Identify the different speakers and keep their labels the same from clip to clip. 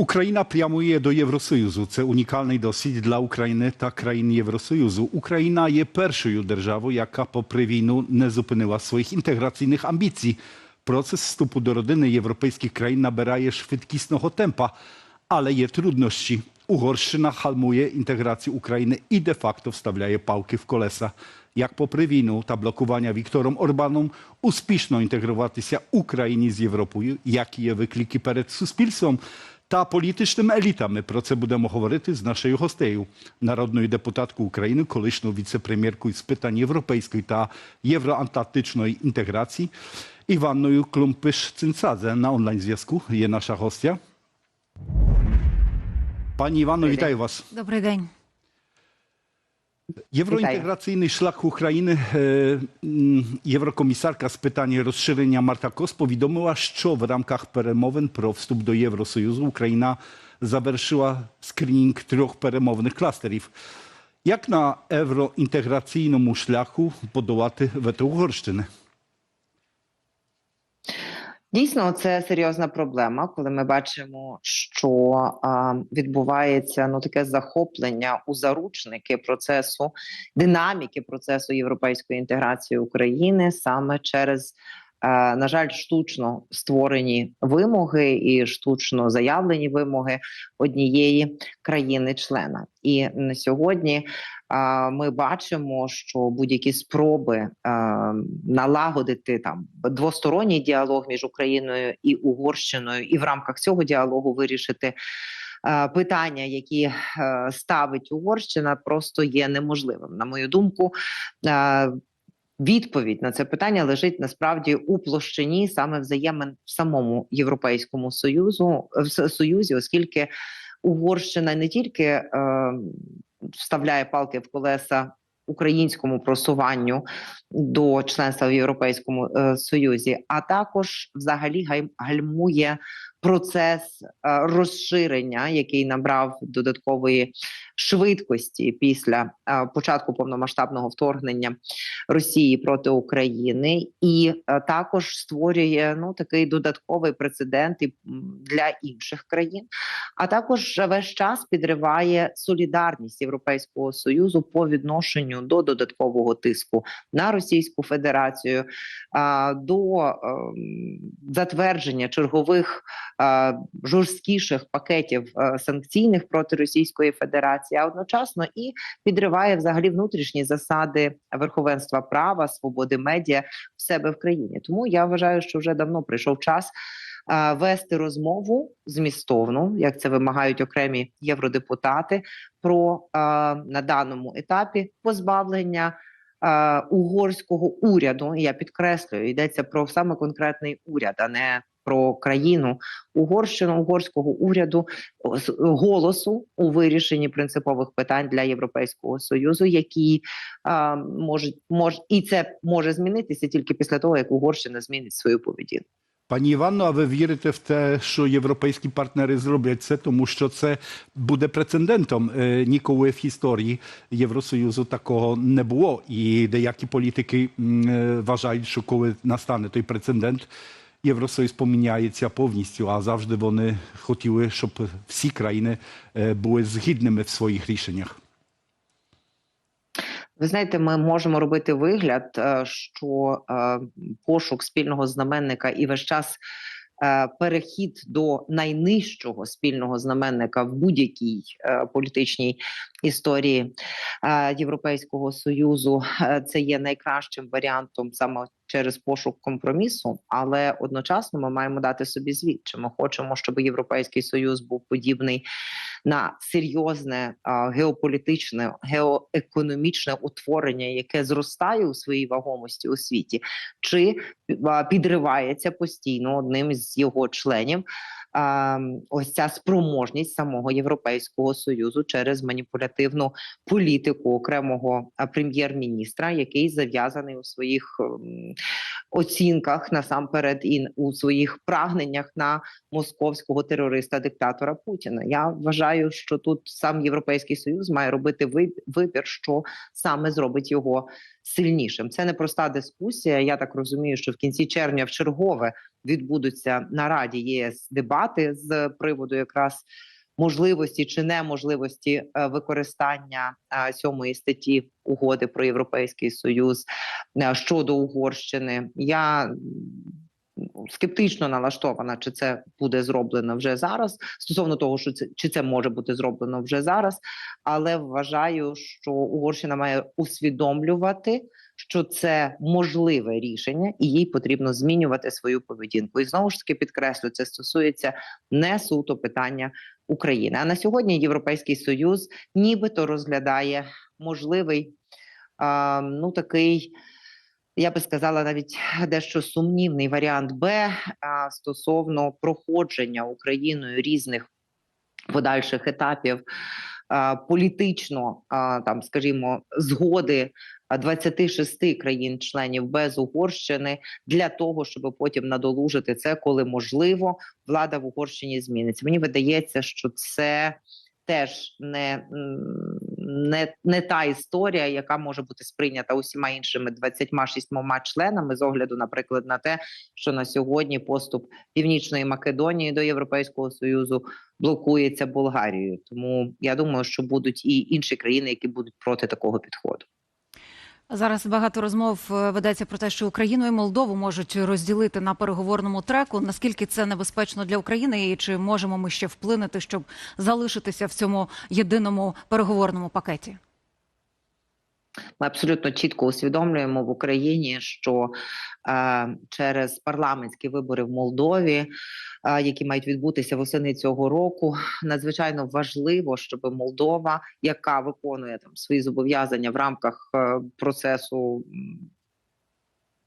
Speaker 1: Україна прямує до Євросоюзу. Це унікальний досвід для України та країн Євросоюзу. Україна є першою державою, яка попри війну не зупинила своїх інтеграційних амбіцій. Процес вступу до родини європейських країн набирає швидкісного темпа, але є труднощі. Угорщина халмує інтеграцію України і де-факто вставляє палки в колеса. Як попри війну та блокування Віктором Орбаном успішно інтегруватися Україні з Європою, які є виклики перед суспільством та політичними елітами. Про це будемо говорити з нашою гостею, народною депутаткою України, колишньою віце-прем'єркою з питань європейської та євроатлантичної інтеграції Іванною Клумпиш-Цинцадзе. На онлайн зв'язку є наша гостя. Пані Івано,
Speaker 2: Добрий
Speaker 1: вітаю
Speaker 2: день.
Speaker 1: вас.
Speaker 2: Добрий день.
Speaker 1: Євроінтеграційний шлях України. е, м, Єврокомісарка з питань розширення Марта Кос повідомила, що в рамках перемовин про вступ до Євросоюзу Україна завершила скринінг трьох перемовних кластерів. Як на євроінтеграційному шляху подолати вето Угорщини?
Speaker 3: Дійсно, це серйозна проблема, коли ми бачимо, що а, відбувається ну таке захоплення у заручники процесу динаміки процесу європейської інтеграції України саме через. На жаль, штучно створені вимоги і штучно заявлені вимоги однієї країни-члена. І на сьогодні ми бачимо, що будь-які спроби налагодити там двосторонній діалог між Україною і Угорщиною, і в рамках цього діалогу вирішити. Питання, які е, ставить Угорщина, просто є неможливим. На мою думку, відповідь на це питання лежить насправді у площині саме взаємин в самому Європейському Союзу в Союзі, оскільки Угорщина не тільки е, вставляє палки в колеса українському просуванню до членства в Європейському е, Союзі, а також взагалі гальмує процес е, розширення, який набрав додаткової швидкості після е, початку повномасштабного вторгнення Росії проти України, і е, також створює ну такий додатковий прецедент і, для інших країн. А також весь час підриває солідарність Європейського союзу по відношенню до додаткового тиску на Російську Федерацію, до ем, затвердження чергових е, жорсткіших пакетів е, санкційних проти Російської Федерації, а одночасно і підриває взагалі внутрішні засади верховенства права, свободи медіа в себе в країні. Тому я вважаю, що вже давно прийшов час а, вести розмову змістовну, як це вимагають окремі євродепутати, про а, на даному етапі позбавлення угорського уряду. Я підкреслюю, йдеться про саме конкретний уряд, а не про країну Угорщину, угорського уряду з- голосу у вирішенні принципових питань для Європейського союзу, які а, можуть мож і це може змінитися тільки після того, як Угорщина змінить свою поведінку.
Speaker 1: Пані Іванно, а ви вірите в те, що європейські партнери зроблять це, тому що це буде прецедентом. Е, Ніколи в історії Євросоюзу такого не було. І деякі політики е, вважають, що коли настане той прецедент, Євросоюз поміняється повністю, а завжди вони хотіли, щоб всі країни е, були згідними в своїх рішеннях.
Speaker 3: Ви знаєте, ми можемо робити вигляд, е, що е, пошук спільного знаменника і весь час перехід до найнижчого спільного знаменника в будь-якій політичній історії Європейського союзу. Це є найкращим варіантом саме через пошук компромісу, але одночасно ми маємо дати собі звіт, чи ми хочемо, щоб європейський союз був подібний на серйозне геополітичне, геоекономічне утворення, яке зростає у своїй вагомості у світі, чи підривається постійно одним з його членів. Ось ця спроможність самого європейського союзу через маніпулятивну політику окремого прем'єр-міністра, який зав'язаний у своїх ем, оцінках насамперед і у своїх прагненнях на московського терориста-диктатора Путіна. Я вважаю, що тут сам Європейський Союз має робити ви- вибір, що саме зробить його сильнішим. Це непроста дискусія. Я так розумію, що в кінці червня в чергове відбудуться на Раді ЄС дебати з приводу якраз можливості чи неможливості е, використання е, сьомої статті угоди про європейський союз е, щодо Угорщини. Я скептично налаштована, чи це буде зроблено вже зараз. Стосовно того, що це чи це може бути зроблено вже зараз, але вважаю, що Угорщина має усвідомлювати, що це можливе рішення, і їй потрібно змінювати свою поведінку. І знову ж таки підкреслю, це стосується не суто питання України. А на сьогодні Європейський Союз нібито розглядає можливий а, ну такий. Я би сказала навіть дещо сумнівний варіант Б стосовно проходження Україною різних подальших етапів політично, там, скажімо, згоди а, 26 країн-членів без Угорщини для того, щоб потім надолужити це, коли можливо влада в Угорщині зміниться. Мені видається, що це теж не, не, не та історія, яка може бути сприйнята усіма іншими 26 членами, з огляду, наприклад, на те, що на сьогодні поступ Північної Македонії до Європейського союзу блокується Болгарією. Тому я думаю, що будуть і інші країни, які будуть проти такого підходу.
Speaker 2: Зараз багато розмов е, ведеться про те, що Україну і Молдову можуть розділити на переговорному треку. Наскільки це небезпечно для України, і чи можемо ми ще вплинути, щоб залишитися в цьому єдиному переговорному пакеті?
Speaker 3: Ми абсолютно чітко усвідомлюємо в Україні, що е, через парламентські вибори в Молдові, е, які мають відбутися восени цього року, надзвичайно важливо, щоб Молдова, яка виконує там свої зобов'язання в рамках е, процесу.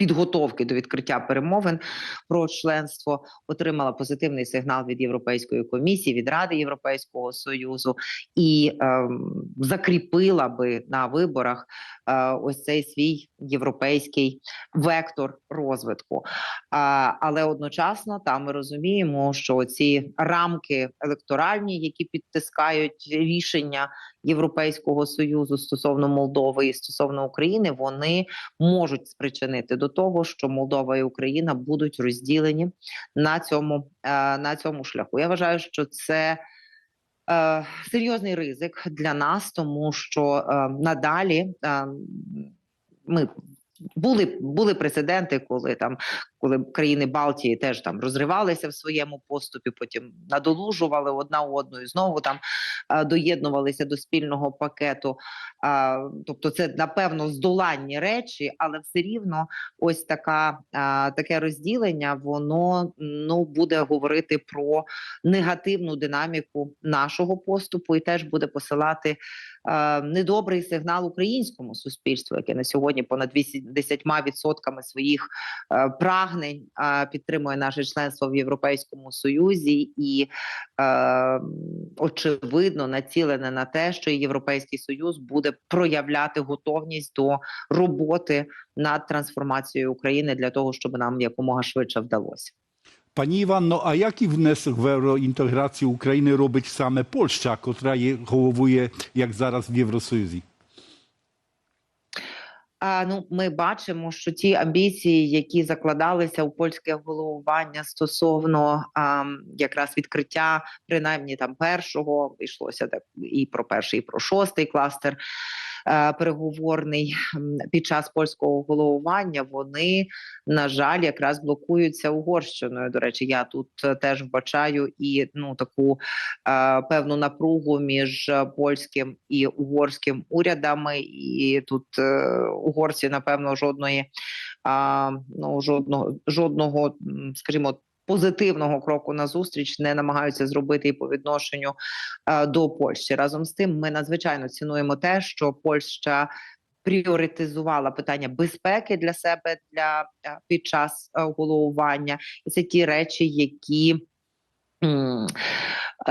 Speaker 3: Підготовки до відкриття перемовин про членство отримала позитивний сигнал від Європейської комісії, від Ради Європейського союзу і ем, закріпила би на виборах е, ось цей свій європейський вектор розвитку. А, але одночасно там ми розуміємо, що ці рамки електоральні, які підтискають рішення Європейського союзу стосовно Молдови і стосовно України, вони можуть спричинити до того, що Молдова і Україна будуть розділені на цьому, е, на цьому шляху. Я вважаю, що це. Е, серйозний ризик для нас, тому що е, надалі ми були, були прецеденти, коли там коли країни Балтії теж там розривалися в своєму поступі, потім надолужували одна одну і знову там доєднувалися до спільного пакету. А, тобто, це напевно здоланні речі, але все рівно ось така а, таке розділення, воно ну буде говорити про негативну динаміку нашого поступу, і теж буде посилати недобрий сигнал українському суспільству, яке на сьогодні понад 10% своїх е, прагнень е, підтримує наше членство в Європейському Союзі, і е, очевидно націлене на те, що Європейський Союз буде проявляти готовність до роботи над трансформацією України для того, щоб нам якомога швидше вдалося.
Speaker 1: Pani Iwanno, a jaki wniosek w eurointegrację Ukrainy robić same Polska, która je головує, як зараз в Євросоюзі?
Speaker 3: А, ну, ми бачимо, що ті амбіції, які закладалися у польське головування стосовно а, якраз відкриття, принаймні там першого йшлося так і про перший, і про шостий кластер переговорний під час польського головування, вони на жаль якраз блокуються Угорщиною. До речі, я тут е, теж вбачаю і ну таку е, певну напругу між е, польським і угорським урядами, і тут е, угорці, напевно, жодної а, ну жодного жодного, скажімо. Позитивного кроку на зустріч не намагаються зробити і по відношенню е, до Польщі. Разом з тим, ми надзвичайно цінуємо те, що Польща пріоритизувала питання безпеки для себе для е, під час е, головування, і це ті речі, які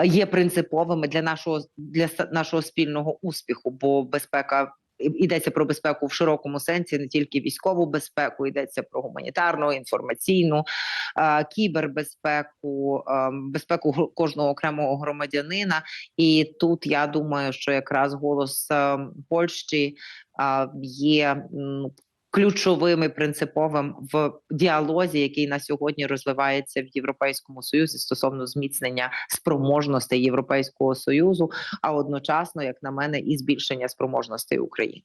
Speaker 3: є принциповими для нашого для нашого спільного успіху, бо безпека йдеться про безпеку в широкому сенсі, не тільки військову безпеку, йдеться про гуманітарну, інформаційну, е, кібербезпеку, е, безпеку кожного окремого громадянина. І тут я думаю, що якраз голос е, Польщі е, є. Ключовим і принциповим в діалозі, який на сьогодні розвивається в Європейському Союзі стосовно зміцнення спроможностей Європейського союзу, а одночасно, як на мене, і збільшення спроможностей України.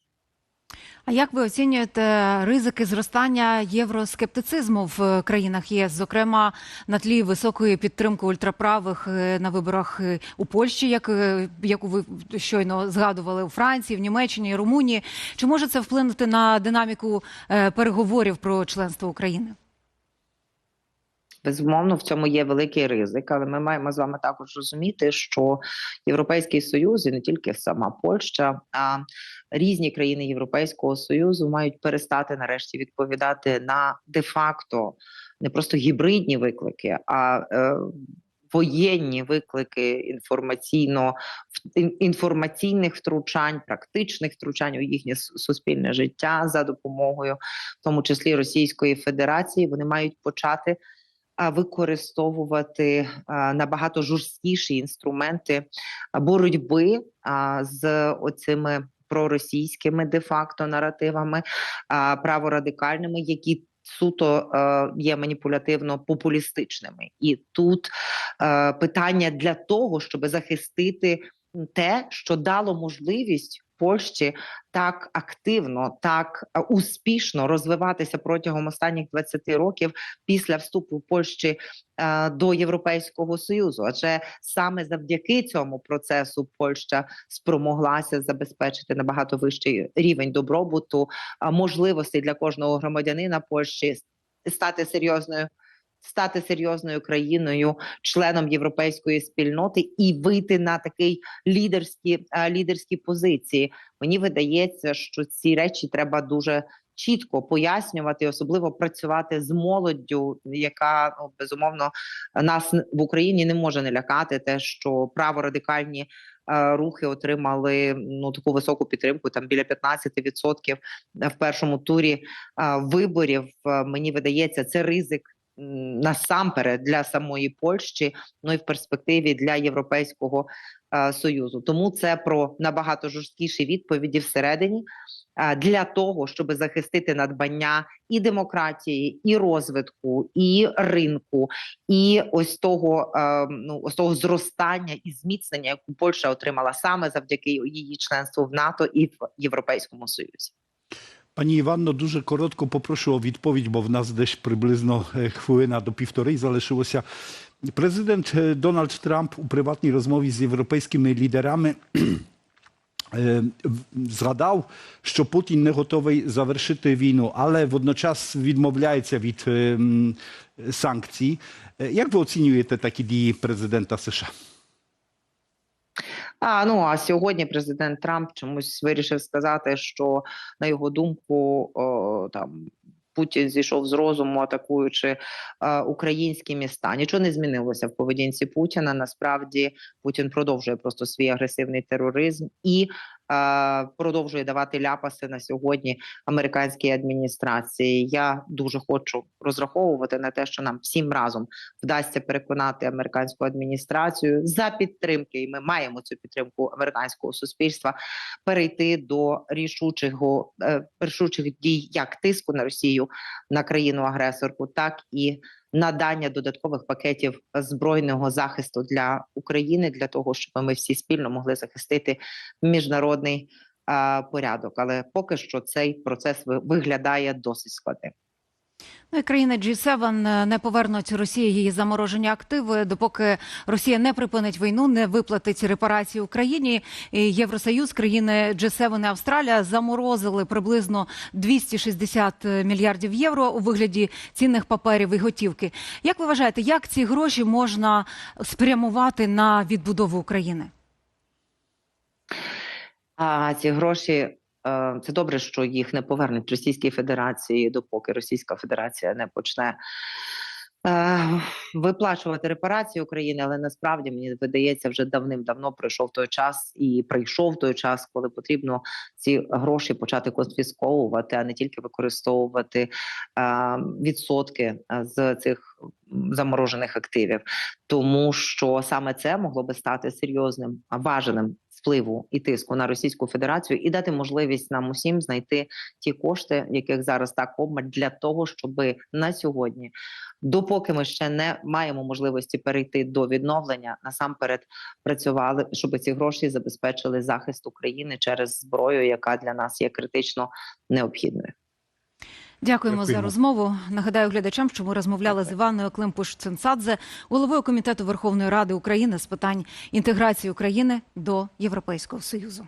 Speaker 2: А як ви оцінюєте ризики зростання євроскептицизму в країнах ЄС, зокрема на тлі високої підтримки ультраправих е, на виборах е, у Польщі, як е, яку ви щойно згадували у Франції, в Німеччині, Румунії? Чи може це вплинути на динаміку переговорів про членство України?
Speaker 3: Безумовно, в цьому є великий ризик, але ми маємо з вами також розуміти, що Європейський Союз і не тільки сама Польща, а різні країни Європейського Союзу мають перестати нарешті відповідати на де-факто не просто гібридні виклики, а е, воєнні виклики інформаційно ін- інформаційних втручань, практичних втручань у їхнє суспільне життя за допомогою, в тому числі Російської Федерації. Вони мають почати використовувати набагато жорсткіші інструменти боротьби з оцими проросійськими де-факто наративами, праворадикальними, які суто е, є маніпулятивно-популістичними. І тут е, питання для того, щоб захистити те, що дало можливість Польщі так активно, так е, успішно розвиватися протягом останніх 20 років після вступу Польщі е, до Європейського союзу. Адже саме завдяки цьому процесу Польща спромоглася забезпечити набагато вищий рівень добробуту, можливостей для кожного громадянина Польщі стати серйозною. Стати серйозною країною, членом європейської спільноти і вийти на такий лідерські е, лідерські позиції. Мені видається, що ці речі треба дуже чітко пояснювати, особливо працювати з молоддю, яка ну безумовно нас в Україні не може не лякати. Те, що праворадикальні е, рухи отримали ну таку високу підтримку, там біля 15% в першому турі е, виборів. Е, Мені видається, це ризик. Насамперед для самої Польщі, ну і в перспективі для Європейського е, союзу. Тому це про набагато жорсткіші відповіді всередині е, для того, щоб захистити надбання і демократії, і розвитку, і ринку, і ось того, е, ну ось того зростання і зміцнення, яку Польща отримала саме завдяки її членству в НАТО і в Європейському Союзі.
Speaker 1: Пані Іванно, дуже коротко попрошу о відповідь, бо в нас десь приблизно хвилина до півтори залишилося. Президент Дональд Трамп у приватній розмові з європейськими лідерами згадав, що Путін не готовий завершити війну, але водночас відмовляється від санкцій. Як ви оцінюєте такі дії президента США?
Speaker 3: А ну а сьогодні президент Трамп чомусь вирішив сказати, що на його думку о, там. Путін зійшов з розуму, атакуючи е, українські міста. Нічого не змінилося в поведінці Путіна. Насправді Путін продовжує просто свій агресивний тероризм і продовжує давати ляпаси на сьогодні американській адміністрації. Я дуже хочу розраховувати на те, що нам всім разом вдасться переконати американську адміністрацію за підтримки, і ми маємо цю підтримку американського суспільства перейти до рішучих, е, рішучих дій як тиску на Росію на країну агресорку, так і надання додаткових пакетів збройного захисту для України для того, щоб ми всі спільно могли захистити міжнародний порядок. Але поки що цей процес ви- виглядає досить складним.
Speaker 2: Ну країни G7 не повернуть Росії її заморожені активи, допоки Росія не припинить війну, не виплатить репарації Україні. Євросоюз, країни G7 і Австралія заморозили приблизно 260 мільярдів євро у вигляді цінних паперів і готівки. Як ви вважаєте, як ці гроші можна спрямувати на відбудову України?
Speaker 3: А ці гроші е, це добре, що їх не повернуть Російській Федерації, допоки Російська Федерація не почне е, виплачувати репарації України, але насправді мені видається, вже давним-давно пройшов той час і прийшов той час, коли потрібно ці гроші почати конфісковувати, а не тільки використовувати е, відсотки е, з цих заморожених активів, тому що саме це могло би стати серйозним важеним впливу і тиску на Російську Федерацію і дати можливість нам усім знайти ті кошти, яких зараз так обмаль для того, щоб на сьогодні, допоки ми ще не маємо можливості перейти до відновлення, насамперед працювали, щоб ці гроші забезпечили захист України через зброю, яка для нас є критично необхідною.
Speaker 2: Дякуємо за розмову. Нагадаю глядачам, що ми розмовляли з Іваною Климпуш Цинцадзе, головою комітету Верховної Ради України з питань інтеграції України до Європейського Союзу.